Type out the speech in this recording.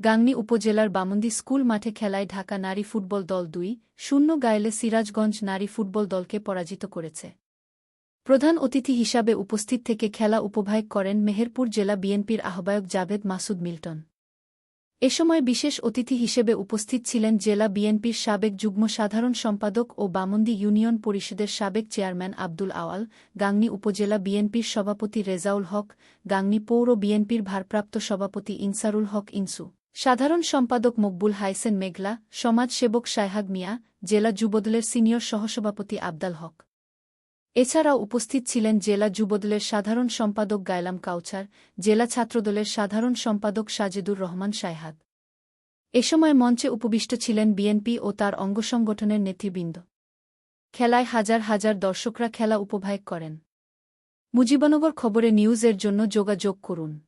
গাংনী উপজেলার বামন্দি স্কুল মাঠে খেলায় ঢাকা নারী ফুটবল দল দুই, শূন্য গায়েলে সিরাজগঞ্জ নারী ফুটবল দলকে পরাজিত করেছে। প্রধান অতিথি হিসাবে উপস্থিত থেকে খেলা উপভাগ করেন মেহেরপুর জেলা বিএনপির আহ্বায়ক জাভেদ মাসুদ মিল্টন। এ সময় বিশেষ অতিথি হিসেবে উপস্থিত ছিলেন জেলা বিএনপির সাবেক যুগ্ম সাধারণ সম্পাদক ও বামন্দি ইউনিয়ন পরিষদের সাবেক চেয়ারম্যান আব্দুল আওয়াল, গাংনী উপজেলা বিএনপির সভাপতি রেজাউল হক, গাংনী পৌর বিএনপির ভারপ্রাপ্ত সভাপতি ইনসারুল হক ইনসু। সাধারণ সম্পাদক মকবুল হাইসেন মেঘলা, সমাজসেবক শায়হাগ মিয়া, জেলা যুবদলের সিনিয়র সহসভাপতি আবদাল হক। এছাড়াও উপস্থিত ছিলেন জেলা যুবদলের সাধারণ সম্পাদক গায়লাম কাউচার জেলা ছাত্রদলের সাধারণ সম্পাদক সাজেদুর রহমান শায়হাদ এ সময় মঞ্চে উপবিষ্ট ছিলেন বিএনপি ও তার অঙ্গসংগঠনের নেতৃবৃন্দ। খেলায় হাজার হাজার দর্শকরা খেলা উপভোগ করেন। মুজিবনগর খবরে নিউজের জন্য যোগাযোগ করুন।